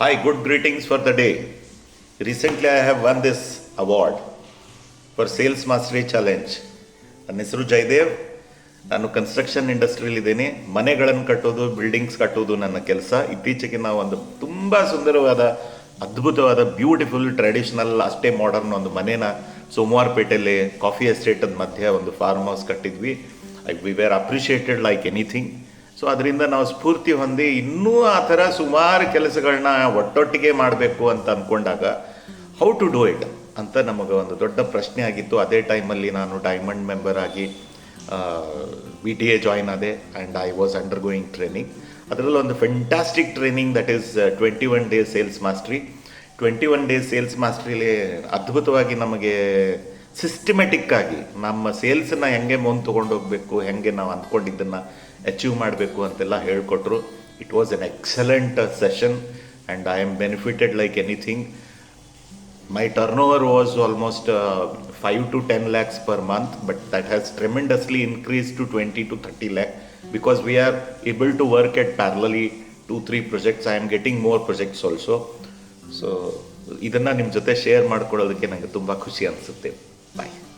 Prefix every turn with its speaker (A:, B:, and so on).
A: Hi, good greetings for the day. Recently, I have won this award for Sales Mastery Challenge. ನನ್ನ ಹೆಸರು ಜಯದೇವ್. ನಾನು construction ಇಂಡಸ್ಟ್ರಿಯಲ್ಲಿದ್ದೇನೆ ಮನೆಗಳನ್ನು ಕಟ್ಟೋದು buildings ಕಟ್ಟೋದು ನನ್ನ ಕೆಲಸ. ಇತ್ತೀಚೆಗೆ ನಾವು ಒಂದು ತುಂಬ ಸುಂದರವಾದ ಅದ್ಭುತವಾದ ಬ್ಯೂಟಿಫುಲ್ ಟ್ರೆಡಿಷನಲ್ ಅಷ್ಟೇ ಮಾಡರ್ನ್ ಒಂದು ಮನೇನ ಸೋಮವಾರಪೇಟೆಯಲ್ಲಿ ಕಾಫಿ ಎಸ್ಟೇಟದ ಮಧ್ಯೆ ಒಂದು farm house ಕಟ್ಟಿದ್ವಿ. I we were appreciated like anything so ಅದರಿಂದ ನಾವು ಸ್ಫೂರ್ತಿ ಹೊಂದಿ ಇನ್ನೂ ಆ ಥರ ಸುಮಾರು ಕೆಲಸಗಳನ್ನ ಒಟ್ಟೊಟ್ಟಿಗೆ ಮಾಡಬೇಕು ಅಂತ ಅಂದ್ಕೊಂಡಾಗ ಹೌ ಟು ಡೂ ಇಟ್ ಅಂತ ನಮಗೆ ಒಂದು ದೊಡ್ಡ ಪ್ರಶ್ನೆ ಆಗಿತ್ತು. ಅದೇ ಟೈಮಲ್ಲಿ ನಾನು ಡೈಮಂಡ್ ಮೆಂಬರ್ ಆಗಿ ಬಿ ಟಿ ಎ ಜಾಯ್ನ್ ಆದೆ and I was undergoing training ಅದರಲ್ಲಿ ಒಂದು fantastic training that is twenty one days sales mastery twenty one days sales ಮಾಸ್ಟ್ರಿಲಿ ಅದ್ಭುತವಾಗಿ ನಮಗೆ ಸಿಸ್ಟಮೆಟಿಕ್ ಆಗಿ ನಮ್ಮ ಸೇಲ್ಸನ್ನ ಹೆಂಗೆ ಮೋನ್ ತೊಗೊಂಡು ಹೋಗ್ಬೇಕು ಹೆಂಗೆ ನಾವು ಅಂದ್ಕೊಂಡಿದ್ದನ್ನ ಅಚೀವ್ ಮಾಡಬೇಕು ಅಂತೆಲ್ಲ ಹೇಳ್ಕೊಟ್ರು. It was an excellent session and I am benefited like anything my turnover was almost five to ten lakhs per month but that has tremendously increase to twenty to thirty lakh because we are able to work at parallelly two three projects I am getting more projects also so ಇದನ್ನು ನಿಮ್ಮ ಜೊತೆ share ಮಾಡ್ಕೊಳ್ಳೋದಕ್ಕೆ ನನಗೆ ತುಂಬ ಖುಷಿ ಅನಿಸುತ್ತೆ. Bye.